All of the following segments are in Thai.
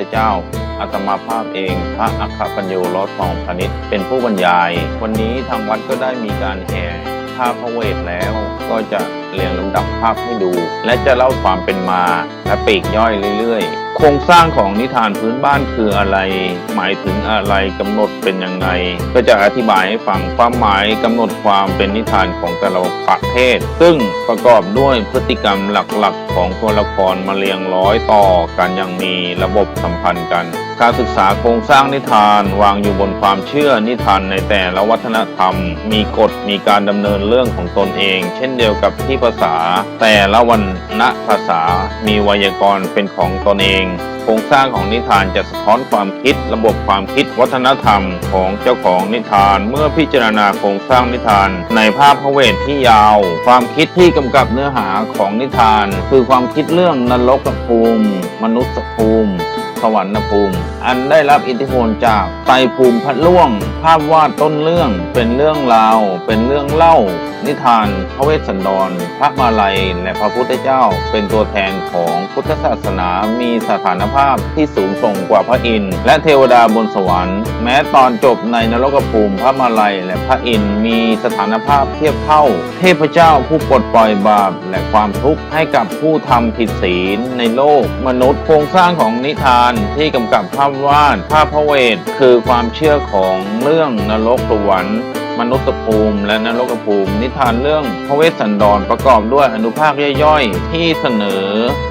ธเจ้าอาตมาภาพเองพระอัคคปัญโยรสทองพนิษเป็นผู้บรรยาย วันนี้ทางวัดก็ได้มีการแห่ภาพพระเวทแล้วก็จะเรียงลำดับภาพให้ดู และจะเล่าความเป็นมาและปีกย่อยเรื่อยๆ ครงสร้างของนิทานพื้นบ้านคืออะไร หมายถึงอะไรกำหนดเป็นยังไง ก็จะอธิบายให้ฟังความหมายกำหนดความเป็นนิทานของแต่ละประเทศซึ่งประกอบด้วยพฤติกรรมหลักๆ ของตัวละครมาเรียงร้อยต่อกันอย่างมีระบบสัมพันธ์กัน การศึกษาโครงสร้างนิทานวางอยู่บนความเชื่อนิทานในแต่ละวัฒนธรรม มีกฎมีการดำเนินเรื่องของตนเอง เช่นเดียวกับที่ภาษา แต่ละวันณภาษา มีไวยากรณ์เป็นของตนเองโครงสร้างของนิทานจะสะท้อนความคิด ระบบความคิดวัฒนธรรมของเจ้าของนิทาน เมื่อพิจารณาโครงสร้างนิทาน ในภาพพระเวทที่ยาว ความคิดที่กำกับเนื้อหาของนิทาน คือความคิดเรื่องนรกภูมิ มนุษย์ภูมิ สวรรค์ภูมิ อันได้รับอิทธิพลจากไตรภูมิพัดล่วง ภาพวาดต้นเรื่องเป็นเรื่องราว เป็นเรื่องเล่า นิทาน พระเวสสันดร พระมาลัย และพระพุทธเจ้า เป็นตัวแทนของพุทธศาสนามีสถานภาพที่สูงส่งกว่าพระอินทร์และเทวดาบนสวรรค์ แม้ตอนจบในนรกภูมิพระมาลัย และพระอินทร์มีสถานภาพเทียบเท่า เทพเจ้าผู้ปลดปล่อยบาปและความทุกข์ให้กับผู้ทำผิดศีลในโลกมนุษย์โครงสร้างของนิทานที่กำกับภาพวาดภาพพระเวท คือความเชื่อของเรื่องนรกสวรรค์มนุษย์ภูมิและนรกภูมิ นิทานเรื่องพระเวสสันดรประกอบด้วยอนุภาคย่อยๆ ที่เสนอ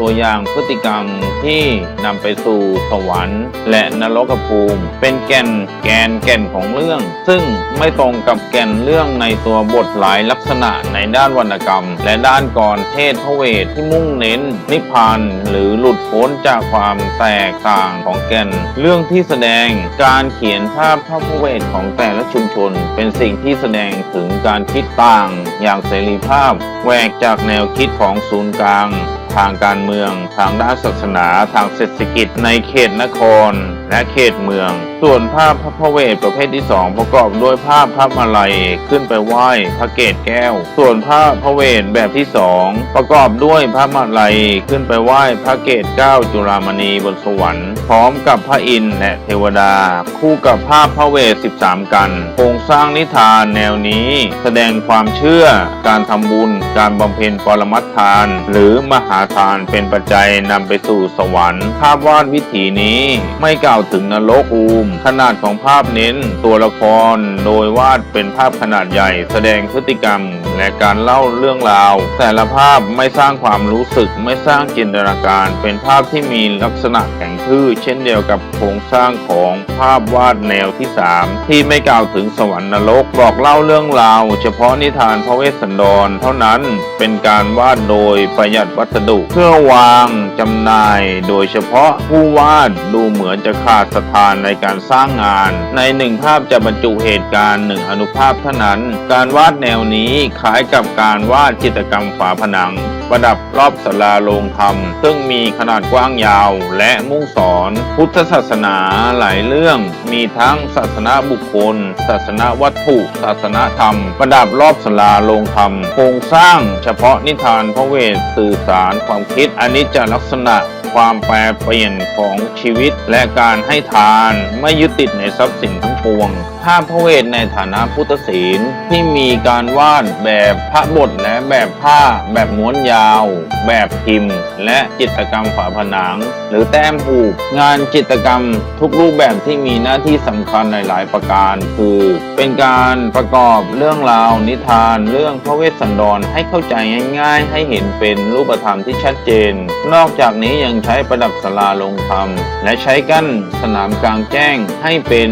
ตัวอย่างพฤติกรรม ที่นำไปสู่สวรรค์ และนรกภูมิ เป็นแก่นแกนแก่นของเรื่อง ซึ่งไม่ตรงกับแก่นเรื่องในตัวบทหลายลักษณะในด้านวรรณกรรม และด้านก่อนเทศพระเวทที่มุ่งเน้น นิพพานหรือหลุดพ้นจากความแตกต่างของแก่น เรื่องที่แสดงการเขียนภาพพระพเวทของแต่ละชุมชน เป็นสิ่งที่แสดงถึงการคิดต่างอย่างเสรีภาพแหวกจากแนวคิดของศูนย์กลาง ทางการเมือง ทางด้านศาสนา ทางเศรษฐกิจในเขตนคร และเขตเมือง ส่วนภาพพระพเวทประเภทที่สองประกอบด้วยภาพพระมาลัยขึ้นไปไหว้พระเกศแก้ว ส่วนภาพพระเวทแบบที่สองประกอบด้วยพระมาลัยขึ้นไปไหว้พระเกศเก้าจุฬามณีบนสวรรค์พร้อมกับพระอินทร์และเทวดา คู่กับภาพพระเวท 13 กันโครงสร้างนิทานแนวนี้ แสดงความเชื่อ การทำบุญ การบำเพ็ญปรมัตทาน หรือมหาทานเป็นปัจจัยนำไปสู่สวรรค์ ภาพวาดวิถีนี้ไม่กล่าวถึงนรกภูม ขนาดของภาพเน้นตัวละคร โดยวาดเป็นภาพขนาดใหญ่ แสดงพฤติกรรมและการเล่าเรื่องราว แต่ละภาพไม่สร้างความรู้สึกไม่สร้างจินตนาการ เป็นภาพที่มีลักษณะแข็งทื่อเช่นเดียวกับโครงสร้างของภาพวาดแนวที่ 3 ที่ไม่กล่าวถึงสวรรค์นรกบอกเล่าเรื่องราว เฉพาะนิทานพระเวสสันดร เท่านั้นเป็นการวาดโดยประหยัดวัสดุเพื่อวางจำหน่าย โดยเฉพาะผู้วาดดูเหมือนจะขาขาดสถานในการสร้างงาน ในหนึ่งภาพจะบรรจุเหตุการณ์หนึ่งอนุภาพเท่านั้น การวาดแนวนี้คล้ายกับการวาดจิตรกรรมฝาผนัง ประดับรอบศาลาโรงธรรม ซึ่งมีขนาดกว้างยาวและมุ่งสอน พุทธศาสนาหลายเรื่อง มีทั้งศาสนาบุคคล ศาสนาวัตถุ ศาสนาธรรม ประดับรอบศาลาโรงธรรม โครงสร้างเฉพาะนิทานพระเวทสื่อสารความคิดอนิจจลักษณะความแปรเปลี่ยนของชีวิตและการให้ทานไม่ยึดติดในทรัพย์สินทั้งปวงภาพพระเวทในฐานะพุทธศีลที่มีการวาดแบบพระบทและแบบผ้าแบบม้วนยาว แบบพิมพ์ และจิตรกรรมฝาผนัง หรือแต้มผูกงานจิตรกรรมทุกรูปแบบที่มีหน้าที่สำคัญหลายประการ คือ เป็นการประกอบเรื่องราว นิทาน เรื่องพระเวสสันดรให้เข้าใจง่าย ๆ ให้เห็นเป็นรูปธรรมที่ชัดเจน นอกจากนี้ยังใช้ประดับศาลาลงธรรม และใช้กั้นสนามกลางแจ้งให้เป็น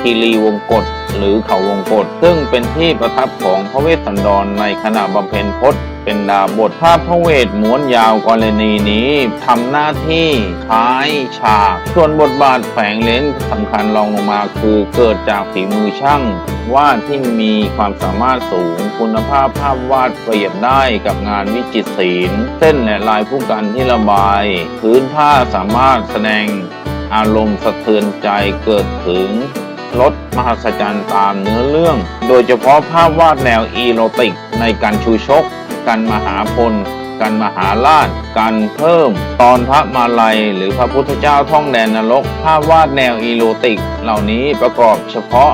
คีรีวงกฏหรือเขาวงกฏซึ่งเป็นที่ประทับของพระเวสสันดรในขณะบำเพ็ญพจน์ เป็นดาบทภาพพระเวทม้วนยาวกรณีนี้ทำหน้าที่คล้ายฉาก ส่วนบทบาทแฝงเลนสำคัญรองลงมาคือเกิดจากฝีมือช่างวาดที่มีความสามารถสูงคุณภาพภาพวาดเปรียบได้กับงานวิจิตรศิลป์เส้นและลายผู้กันที่ระบาย พื้นผ้าสามารถแสดงอารมณ์สะเทือนใจเกิดถึงลดมหัศจรรย์ตามเนื้อเรื่อง โดยเฉพาะภาพวาดแนวอีโรติกในการชูชก กันมหาพล กันมหาราชการเพิ่ม ตอนพระมาลัย หรือพระพุทธเจ้าท่องแดนนรก ภาพวาดแนวอีโรติก เหล่านี้ประกอบเฉพาะ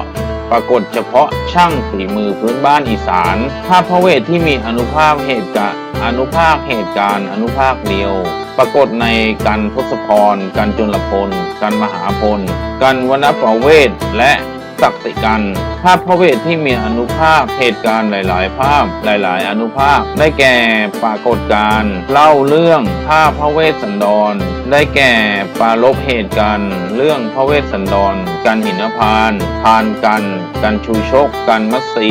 ปรากฏเฉพาะช่างฝีมือพื้นบ้านอีสานภาพพระเวทที่มีอนุภาคเหตุกะอนุภาคเหตุการณ์อนุภาคเดียว ปรากฏในกันทศพรกันจุลพลกันมหาพลกันวรรณประเวทและ ศักติกันภาพพระเวทที่มีอนุภาคเหตุการณ์หลาย ๆ ภาพหลาย ๆ อนุภาค ได้แก่ปรากฏการณ์เล่าเรื่องภาพพระเวสสันดร ได้แก่ปารบเหตุการณ์เรื่องพระเวสสันดรกันหินพานต์พานกัน กันชูชก กันมัสี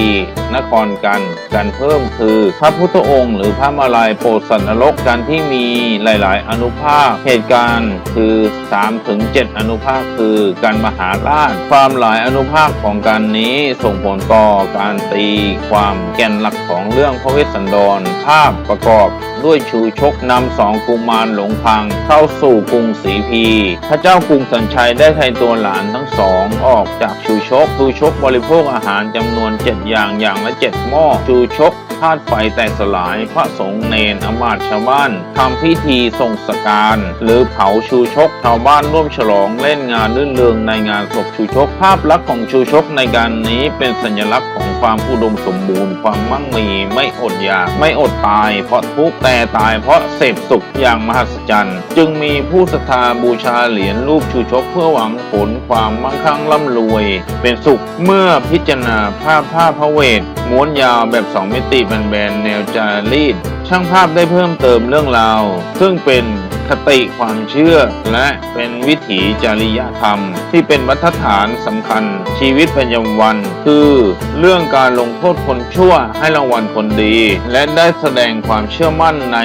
นครกัน กันเพิ่มคือ พระพุทธองค์ หรือพระมาลายโปรดสันนรกกันที่มีหลาย ๆ อนุภาค เหตุการณ์คือ3ถึง7อนุภาคคือ การมหาราชความหลายอนุภาคภาพของการนี้ส่งผลต่อการตีความแก่นหลักของเรื่องพระเวสสันดร ภาพประกอบด้วยชูชกนำสองกุมารหลงพังเข้าสู่กรุงศรีพี พระเจ้ากรุงสันชัยได้ไถ่ตัวหลานทั้งสองออกจากชูชกชูชกบริโภคอาหารจำนวนเจ็ดอย่างอย่างละเจ็ดหม้อชูชก ธาตุไฟแตกสลายพระสงฆ์เนนอมาตชาวบ้านทำพิธีส่งสการ หรือเผาชูชกชาวบ้านร่วมฉลองเล่นงานรื่นเริงในงานศพชูชก ภาพลักษณ์ของชูชกในการนี้เป็นสัญลักษณ์ของ ความอุดมสมบูรณ์ ความมั่งมีไม่อดอยาก ไม่อดตาย เพราะทุกข์แต่ตายเพราะเสพสุขอย่างมหัศจรรย์ จึงมีผู้ศรัทธาบูชาเหรียญรูปชูชกเพื่อหวังผลความมั่งคั่งร่ำรวย เป็นสุขเมื่อพิจารณาภาพภาพพระเวทม้วนยาวแบบสองมิติแบนๆแนวจารีตช่างภาพได้เพิ่มเติมเรื่องราว ซึ่งเป็น คติความเชื่อ และเป็นวิถีจริยธรรม ที่เป็นวัฏฐานสำคัญ ชีวิตประจำวัน คือ เรื่องการลงโทษคนชั่วให้รางวัลคนดี และได้แสดงความเชื่อมั่นใน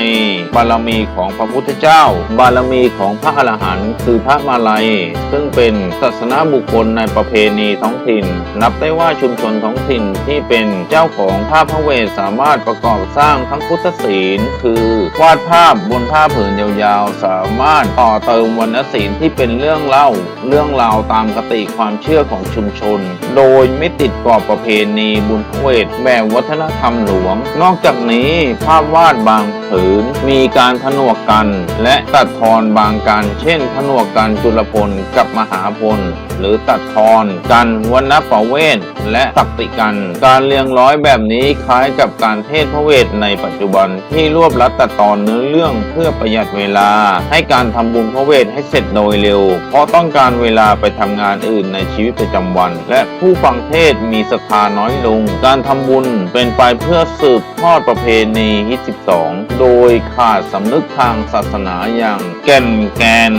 บารมีของพระพุทธเจ้า บารมีของพระอรหันต์คือพระมาลัย ซึ่งเป็นศาสนาบุคคลในประเพณีท้องถิ่น นับได้ว่าชุมชนท้องถิ่นที่เป็นเจ้าของภาพพระเวทสามารถประกอบสร้างทั้งพุทธศีล คือวาดภาพบนผ้าผืนยาวๆสามารถต่อเติมวรรณศิลป์ที่เป็นเรื่องเล่า เรื่องราวตามคติความเชื่อของชุมชน โดยไม่ติดกรอบประเพณีบุญพระเวทแบบวัฒนธรรมหลวง นอกจากนี้ภาพวาดบางผืนมีการผนวกกัน และตัดทอนบางการ เช่นผนวกกันจุลพลกับมหาพล หรือตัดทอน กันวรรณประเวทและตักติกัน การเรียงร้อยแบบนี้คล้ายกับการเทศพระเวทในปัจจุบันที่รวบรัดตัดตอนเนื้อเรื่องเพื่อประหยัดเวลา ให้การทำบุญพระเวทให้เสร็จโดยเร็ว เพราะต้องการเวลาไปทำงานอื่นในชีวิตประจำวัน และผู้ฟังเทศมีศรัทธาน้อยลง การทำบุญเป็นไปเพื่อสืบทอดประเพณีฮิต12โดยขาดสำนึกทางศาสนาอย่างแก่นแกน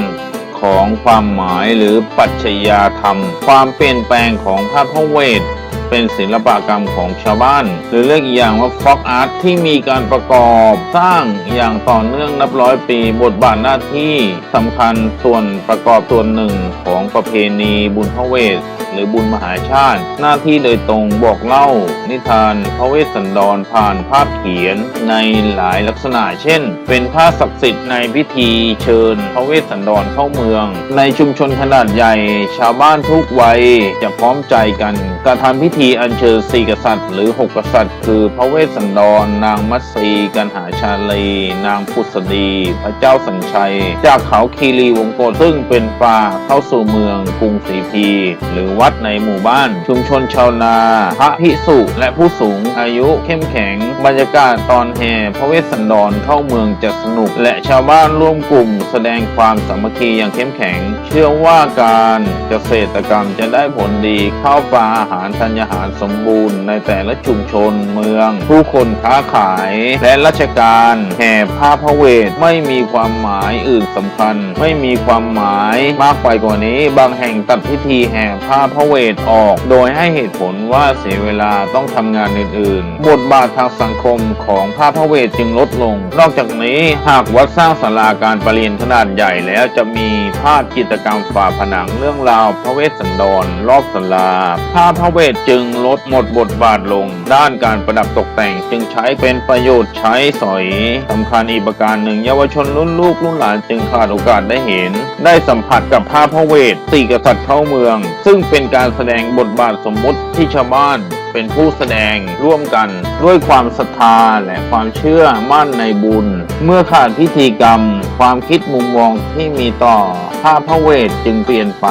ของความหมายหรือปัจจยาธรรม ความเปลี่ยนแปลงของภาพพระเวทเป็นศิลปกรรมของชาวบ้าน หรือเรียกอีกอย่างว่าฟอกอาร์ตที่มีการประกอบสร้างอย่างต่อเนื่องนับร้อยปี บทบาทหน้าที่สำคัญส่วนประกอบส่วนหนึ่งของประเพณีบุญพระเวท หรือบุญมหาชาติ หน้าที่โดยตรงบอกเล่า นิทานพระเวสสันดรผ่านภาพเขียนในหลายลักษณะ เช่น เป็นภาพศักดิ์สิทธิ์ในพิธีเชิญพระเวสสันดรเข้าเมือง ในชุมชนขนาดใหญ่ ชาวบ้านทุกวัยจะพร้อมใจกันกระทำพิธีอัญเชิญสี่กษัตริย์ หรือหกกษัตริย์ คือพระเวสสันดร นางมัตสีกันหาชาลี นางพุทธดี พระเจ้าสัญชัย จากเขาคีรีวงโกฏซึ่งเป็นป่าเข้าสู่เมืองกรุงศรีพี หรือวัดในหมู่บ้าน ชุมชนชาวนา พระภิกษุและผู้สูงอายุเข้มแข็ง บรรยากาศตอนแห่พระเวสสันดรเข้าเมืองจะสนุก และชาวบ้านร่วมกลุ่ม แสดงความสามัคคีอย่างเข้มแข็ง เชื่อว่าการเกษตรกรรมจะได้ผลดีข้าวปลาอาหารธัญญาหารสมบูรณ์ในแต่ละชุมชนเมือง ผู้คนค้าขายและราชการแห่ผ้าพระเวทไม่มีความหมายอื่นสำคัญ ไม่มีความหมายมากไปกว่านี้ บางแห่งตัดพิธีแห่ผ้าพระเวทออก โดยให้เหตุผลว่าเสียเวลาต้องทำงานอื่นๆ บทบาททางสังคมของผ้าพระเวทจึงลดลง นอกจากนี้หากวัดสร้างศาลาการประเรียนขนาดใหญ่แล้วจะมีภาพจิตรกรรมฝาผนังเรื่องราวพระเวสสันดรรอบศาลาผ้าพระเวทจึงลดหมดบทบาทลง ด้านการประดับตกแต่งจึงใช้เป็นประโยชน์ใช้สอยสำคัญอีกประการหนึ่งเยาวชนรุ่นลูกรุ่นหลานจึงขาดโอกาสได้เห็น ได้สัมผัสกับผ้าพระเวทสี่กษัตริย์เข้าเมือง ซึ่งเป็น็นการแสดงบทบาทสมมุติที่ชาวบ้านเป็นผู้แสดงร่วมกันด้วยความศรัทธาและความเชื่อมั่นในบุญ เมื่อขาดพิธีกรรม ความคิดมุมมองที่มีต่อ ผ้าพระเวทจึงเปลี่ยนไป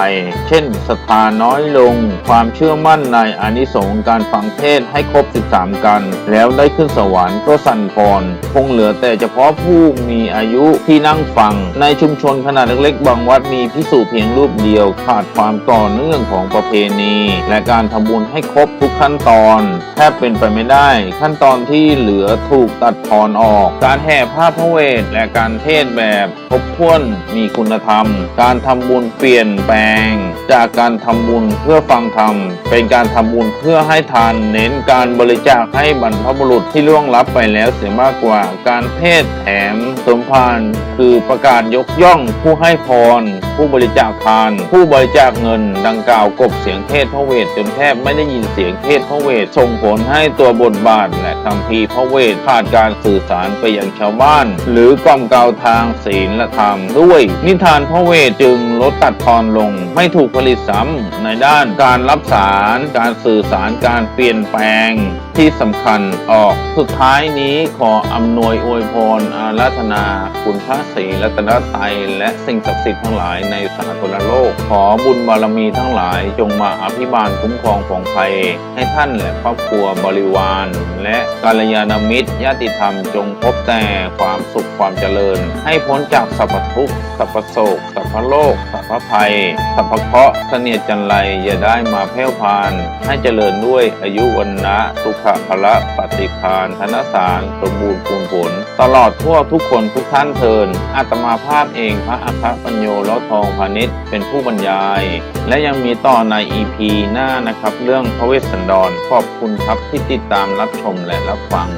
เช่นศรัทธาน้อยลง ความเชื่อมั่นในอนิสงส์การฟังเทศให้ครบ 13 กัน แล้วได้ขึ้นสวรรค์ก็สั่นคลอนคงเหลือแต่เฉพาะผู้มีอายุที่นั่งฟัง ในชุมชนขนาดเล็กๆ บางวัดมีพิสูจเพียงรูปเดียว ขาดความต่อเนื่องของประเพณี และการทำบุญให้ครบทุกขั้นตอนแทบเป็นไปไม่ได้ ขั้นตอนที่เหลือถูกตัดทอนออก การแห่ผ้าพระเวทและการเทศแบบครบถ้วนมีคุณธรรมการทำบุญเปลี่ยนแปลง จากการทำบุญเพื่อฟังธรรม เป็นการทำบุญเพื่อให้ทานเน้นการบริจาคให้บรรพบุรุษที่ล่วงลับไปแล้วเสียมากกว่าการเทศแถมสมภารคือประกาศยกย่องผู้ให้พร ผู้บริจาคทาน ผู้บริจาคเงิน ดังกล่าวกบเสียงเทศพระเวทจนแทบไม่ได้ยินเสียงเทศพระเวทส่งผลให้ตัวบทบาทและคำพีพระเวทขาดการสื่อสารไปยังชาวบ้าน หรือกล่อมกล่าวทางศีลและธรรมด้วย นิทานพระเวทจึงลดตัดทอนลง ไม่ถูกผลิตซ้ำในด้านการรับสาร การสื่อสารการเปลี่ยนแปลงที่สำคัญออก สุดท้ายนี้ขออำนวยอวยพรอาราธนา คุณพระศรีรัตนตรัยและสิ่งศักดิ์สิทธิ์ทั้งหลายในสากลโลก ขอบุญบารมีทั้งหลายจงมาอภิบาลคุ้มครองปองภัย ให้ท่านและครอบครัวบริวาร และกัลยาณมิตรญาติธรรมจงพบแต่ความสุขความเจริญ ให้พ้นจากสัพพทุกข์สัพพโศกส พพโลกสัพพภัย สัพพเคราะห์เสนียดจันไรอย่าได้มาแผ่วพาน ให้เจริญด้วยอายุวันนะสุขภละปฏิพานธนสารสมบูรณ์พูนผล ตลอดทั่วทุกคนทุกท่านเทินอาตมาภาพเองพระอัครปัญโยลดทองพาณิชย์เป็นผู้บรรยาย และยังมีต่อใน EP หน้านะครับ เรื่องพระเวสสันดรขอบคุณครับที่ติดตามรับชมและรับฟัง